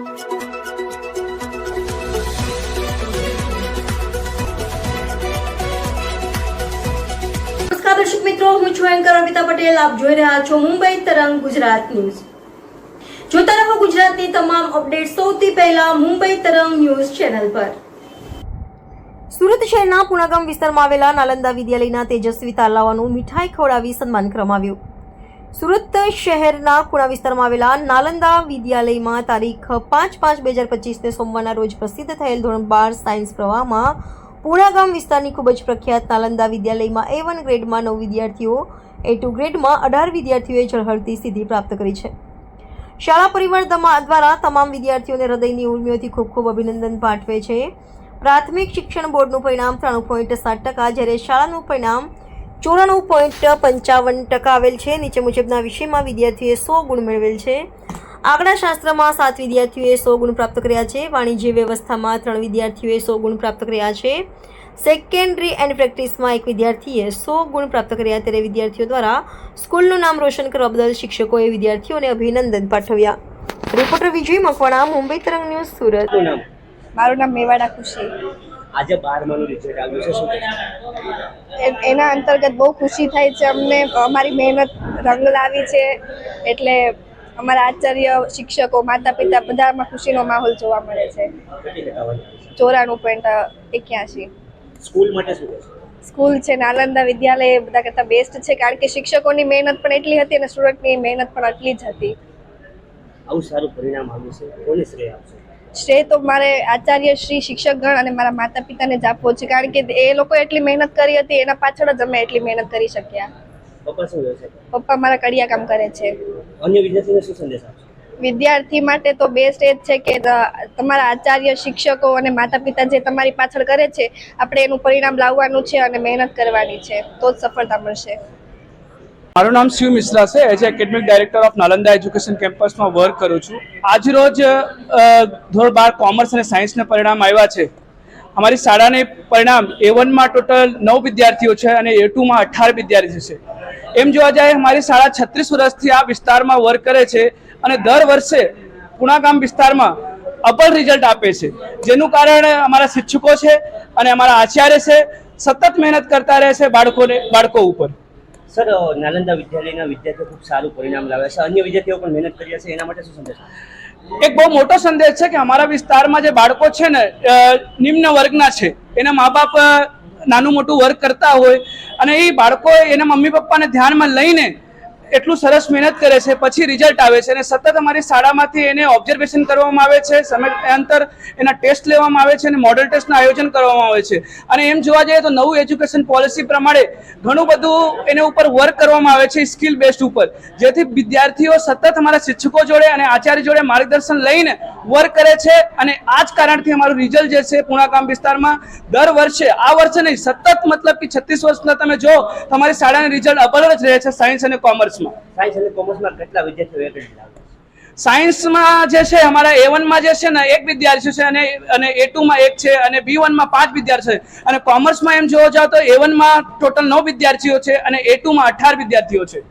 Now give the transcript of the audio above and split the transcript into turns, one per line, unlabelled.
દર્શક મિત્રો, હું છું એન્કર અમિતા પટેલ. આપ જોઈ રહ્યા છો મુંબઈ તરંગ ગુજરાત ન્યૂઝ. જોતા રહો ગુજરાતની તમામ અપડેટ સૌથી પહેલા મુંબઈ તરંગ ન્યૂઝ ચેનલ પર. સુરત શહેરના પુણાગામ વિસ્તારમાં આવેલા નાલંદા વિદ્યાલયના તેજસ્વી તાલાવાનું મીઠાઈ ખવડાવી સન્માન કરવામાં આવ્યું. સુરત શહેરના ખૂણા વિસ્તારમાં આવેલા નાલંદા વિદ્યાલયમાં તારીખ પાંચ પાંચ બે હજાર પચીસને સોમવારના રોજ પ્રસિદ્ધ થયેલ ધોરણ બાર સાયન્સ પ્રવાહમાં પૂણાગામ વિસ્તારની ખૂબ જ પ્રખ્યાત નાલંદા વિદ્યાલયમાં એ વન ગ્રેડમાં નવ વિદ્યાર્થીઓ એ ટુ ગ્રેડમાં અઢાર વિદ્યાર્થીઓએ ઝળહળતી સિદ્ધિ પ્રાપ્ત કરી છે. શાળા પરિવાર દ્વારા તમામ વિદ્યાર્થીઓને હૃદયની ઉર્મિઓથી ખૂબ ખૂબ અભિનંદન પાઠવે છે. પ્રાથમિક શિક્ષણ બોર્ડનું પરિણામ ત્રાણું પોઈન્ટ સાત ટકા, જ્યારે શાળાનું પરિણામ ચોરાણું પોઈન્ટ પંચાવન ટકા આવેલ છે. નીચે મુજબના વિષયમાં વિદ્યાર્થીઓએ સો ગુણ મેળવેલ છે. આંકડાશાસ્ત્રમાં સાત વિદ્યાર્થીઓએ સો ગુણ પ્રાપ્ત કર્યા છે. વાણિજ્ય વ્યવસ્થામાં ત્રણ વિદ્યાર્થીઓએ સો ગુણ પ્રાપ્ત કર્યા છે. સેકન્ડરી એન્ડ પ્રેક્ટિસમાં એક વિદ્યાર્થીએ સો ગુણ પ્રાપ્ત કર્યા. ત્યારે વિદ્યાર્થીઓ દ્વારા સ્કૂલનું નામ રોશન કરવા બદલ શિક્ષકોએ વિદ્યાર્થીઓને અભિનંદન પાઠવ્યા. રિપોર્ટર વિજય મકવાણા, મુંબઈ તરંગ ન્યૂઝ, સુરત.
મારું નામ મેવાડા ખુશી.
આજે બારમાનું રિઝલ્ટ આવ્યું છે શું
એના અંતર્ગત બહુ ખુશી થાય છે અમને. અમારી મહેનત રંગ લાવી છે એટલે અમારા આચાર્ય શિક્ષકો માતા પિતા બધામાં ખુશીનો માહોલ જોવા મળે છે? ચોરાણું પોઈન્ટ એક્યાસી
સ્કૂલ માટે શું
સ્કૂલ છે નાલંદા વિદ્યાલય બધા કરતાં બેસ્ટ છે કારણ કે શિક્ષકોની મહેનત પણ એટલી હતી અને સ્ટુડન્ટની મહેનત પણ એટલી જ હતી.
આવું સારું પરિણામ આવ્યું છે. કોને શ્રેય આપશો?
શ્રેય તો મારે આચાર્ય શ્રી શિક્ષકગણ અને મારા માતા પિતાને જ આપવો છે કારણ કે એ લોકો એટલી મહેનત કરી હતી એના પાછળ જ અમે એટલી મહેનત કરી શક્યા.
પપ્પા શું છે?
પપ્પા મારા કડિયા કામ કરે છે.
અન્ય વિદ્યાર્થીઓને શું સંદેશ આપશો?
વિદ્યાર્થી માટે તો બેસ્ટ એ જ છે કે તમારા આચાર્ય શિક્ષકો અને માતા પિતા જે તમારી પાછળ કરે છે આપણે એનું પરિણામ લાવવાનું છે અને મહેનત કરવાની છે તો જ સફળતા મળશે.
મારું નામ શિવ મિશ્રા છે. As academic director of Nalanda education કેમ્પસમાં વર્ક કરું છું. આજરોજ ધોરણ બાર કોમર્સ અને સાયન્સના પરિણામ આવ્યા છે. અમારી શાળાને પરિણામ એ વનમાં ટોટલ નવ વિદ્યાર્થીઓ છે અને એ ટુમાં અઠાર વિદ્યાર્થીઓ છે. એમ જોવા જાય, અમારી શાળા છત્રીસ વર્ષથી આ વિસ્તારમાં વર્ક કરે છે અને દર વર્ષે પુણાગામ વિસ્તારમાં અપર રિઝલ્ટ આપે છે. જેનું કારણ અમારા શિક્ષકો છે અને અમારા આચાર્ય છે. સતત મહેનત કરતા રહે છે બાળકોને, બાળકો ઉપર.
સર નાલંદા વિદ્યાલયના વિદ્યાર્થીઓ ખૂબ સારું પરિણામ લાવ્યા છે. અન્ય વિદ્યાર્થીઓ પણ મહેનત કરી છે. એના માટે શું સંદેશ
એક બહુ મોટો સંદેશ છે કે અમારા વિસ્તારમાં જે બાળકો છે ને નિમ્ન વર્ગના છે. એના મા બાપ નાનું મોટું વર્ક કરતા હોય અને એ બાળકો એના મમ્મી પપ્પાને ધ્યાનમાં લઈને એટલું સરસ મહેનત કરે છે, પછી રિઝલ્ટ આવે છે અને સતત અમારી શાળામાંથી એને ઓબ્ઝર્વેશન કરવામાં આવે છે સમય અંતર એના ટેસ્ટ લેવામાં આવે છે અને મોડલ ટેસ્ટનું આયોજન કરવામાં આવે છે. અને એમ જોવા જઈએ તો નવું એજ્યુકેશન પોલિસી પ્રમાણે ઘણું બધું એને ઉપર વર્ક કરવામાં આવે છે સ્કિલ બેસ્ડ ઉપર. જેથી વિદ્યાર્થીઓ સતત અમારા શિક્ષકો જોડે અને આચાર્ય જોડે માર્ગદર્શન લઈને વર્ક કરે છે અને આ જ કારણથી અમારું રિઝલ્ટ જે છે પુણાગામ વિસ્તારમાં દર વર્ષે, આ વર્ષે નહીં, સતત મતલબ કે છત્રીસ વર્ષના તમે જો, તમારી શાળાના રિઝલ્ટ અપર જ રહે છે સાયન્સ અને કોમર્સમાં
સાયન્સ અને કોમર્સમાં કેટલા વિદ્યાર્થીઓ એ ક્રેડિટ
સાયન્સમાં જે છે, અમારા એ વનમાં જે છે ને, એક વિદ્યાર્થી છે અને અને એ ટુમાં એક છે અને બી વનમાં પાંચ વિદ્યાર્થી છે. અને કોમર્સમાં એમ જોવા જાવ તો એ વનમાં ટોટલ નવ વિદ્યાર્થીઓ છે અને એ ટુમાં અઢાર વિદ્યાર્થીઓ છે.